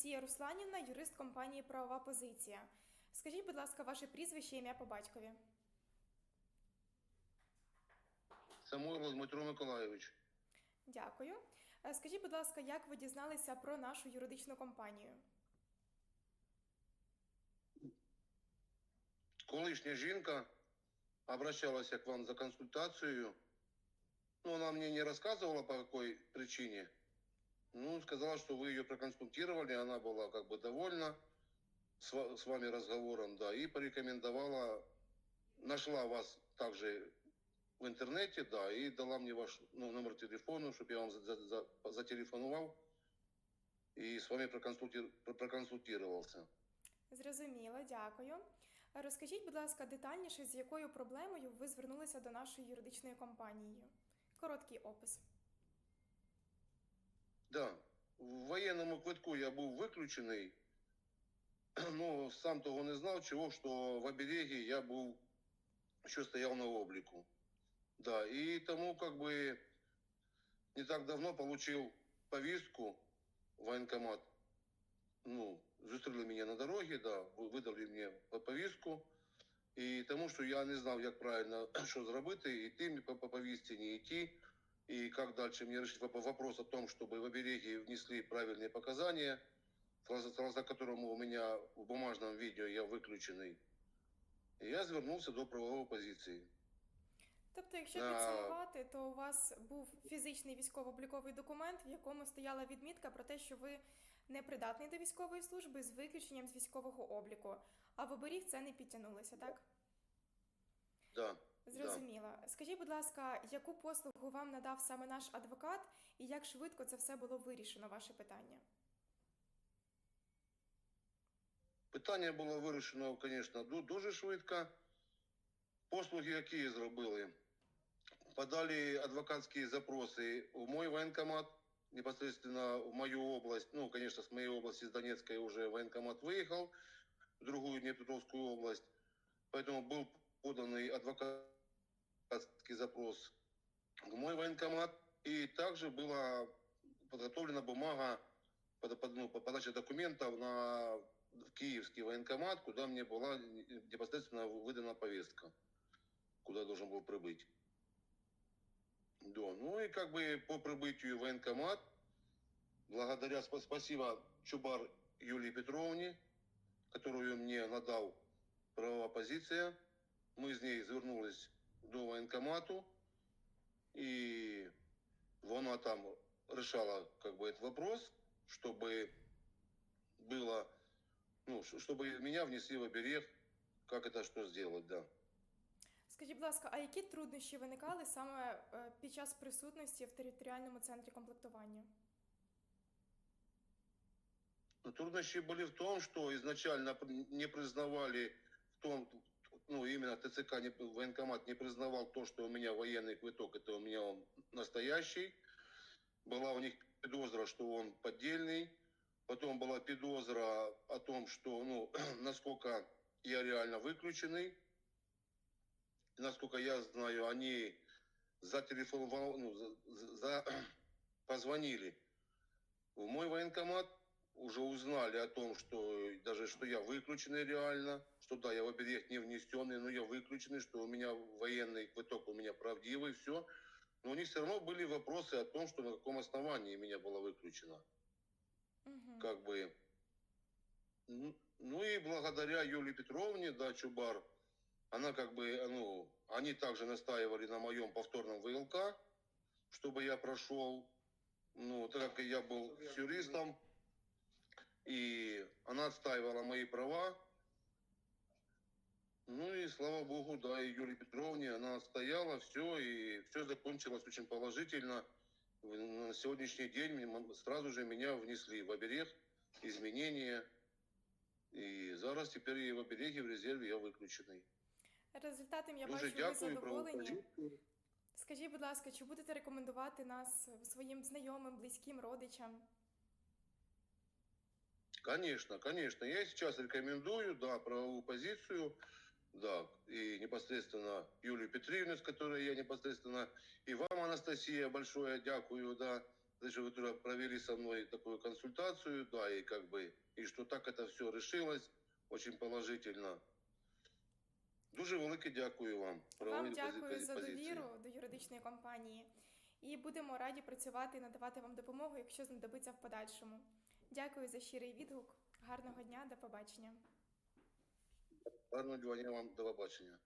Анастасія Русланівна, юрист компанії Правова позиція. Скажіть, будь ласка, ваше прізвище, ім'я по батькові. Самойлов Дмитро Миколайович. Дякую. Е, Скажіть, будь ласка, як ви дізналися про нашу юридичну компанію? Колишня жінка обращалась к вам за консультацию. Ну, она мне не рассказывала по какой причине. Ну, сказала, что вы ее проконсультировали, она была как бы довольна с, ва- с вами разговором, да, и порекомендовала, нашла вас также в интернете, да, и дала мне ваш ну, номер телефона, чтобы я вам за- за- за- зателефонувал и с вами проконсульти- проконсультировался. Зрозуміло, дякую. Е, Розкажіть, будь ласка, детальніше, з якою проблемою ви звернулися до нашої юридичної компанії. Короткий опис. Да, в воєнному квитку я був виключений, ну сам того не знав, чого, що в оберегі я був, що стояв на обліку. Да, і тому как бы не так давно получил повістку в воєнкомат. Ну, зустріли мене на дорогі, да, ви- видали мені повістку. І тому, що я не знав, як правильно що зробити, йти по, по повістці, не йти. И как дальше мне решить воп- вопрос о том, чтобы в обереге внесли правильные показания, согласно которому у меня в бумажном видео я выключенный. И я звернулся до правовой позиции. Тобто, якщо Да. підсумувати, то у вас був фізичний військово-обліковий документ, в якому стояла відмітка про те, що ви непридатний до військової служби з виключенням з військового обліку. А в оберіг це не підтягнулося, так? Да. да. Зрозуміло. Скажіть, будь ласка, яку послугу вам надав саме наш адвокат, і як швидко це все було вирішено, ваше питання? Питання було вирішено, звісно, ду- дуже швидко. Послуги, які зробили, подали адвокатські запроси в мой воєнкомат, непосредственно в мою область. Ну, конечно, с моей области, с Донецкой уже военкомат выехал в другую Днепропетровскую область. Поэтому был поданный адвокатский запрос в мой военкомат. И также была подготовлена бумага под, под- ну, по подаче документов на в Киевский военкомат, куда мне была непосредственно выдана повестка, куда я должен был прибыть. Да, ну и как бы по прибытию в военкомат, благодаря, спа- спасибо Чубар Юлии Петровне, которую мне надал правовая позиция, мы с ней завернулись до военкомату, и она там решала как бы этот вопрос, чтобы было, ну, ш- чтобы меня внесли в оберег, как это что сделать, да. Скажіть, будь ласка, а які труднощі виникали саме е, під час присутності в територіальному центрі комплектування? Но трудности были в том, что изначально п- не признавали в том, ну, именно ТЦК, не, военкомат не признавал то, что у меня военный квиток, это у меня он настоящий. Была у них подозра, что он поддельный. Потом была подозра о том, что, ну, насколько я реально выключенный. Насколько я знаю, они зателефоновал, ну, за, за- позвонили в мой военкомат, уже узнали о том, что даже что я выключенный реально, что да, я в оберег не внесенный, но я выключенный, что у меня военный квиток у меня правдивый, все. Но у них все равно были вопросы о том, что на каком основании меня было выключено. Угу. Как бы. Ну, ну и благодаря Юлии Петровне, да, Чубар, она как бы, ну, они также настаивали на моем повторном ВЛК, чтобы я прошел, ну, так как я был с юристом, и она отстаивала мои права. Ну и слава богу, да, и Юлии Петровне она отстояла, все, и все закончилось очень положительно. В- На сегодняшний день м- сразу же меня внесли в оберег, изменения. И зараз теперь и в обереге, в резерве я выключенный. Результатом я Дуже бачу, ви дякую, задоволені. правопозицію. Скажіть, будь ласка, чи будете рекомендувати нас своїм знайомим, близьким, родичам? Конечно, конечно. Я сейчас рекомендую, да, правовую позицию, да, и непосредственно Юлию Петровну, с которой я непосредственно, и вам, Анастасия, большое дякую, да, за что вы тоже провели со мной такую консультацию, да, и как бы, и что так это все решилось, очень положительно. Дуже велике дякую вам. Вам Правові дякую пози- за позиції. довіру до юридичної компанії. І будемо раді працювати і надавати вам допомогу, якщо знадобиться в подальшому. Дякую за щирий відгук. Гарного дня, до побачення. Гарного дня вам, до побачення.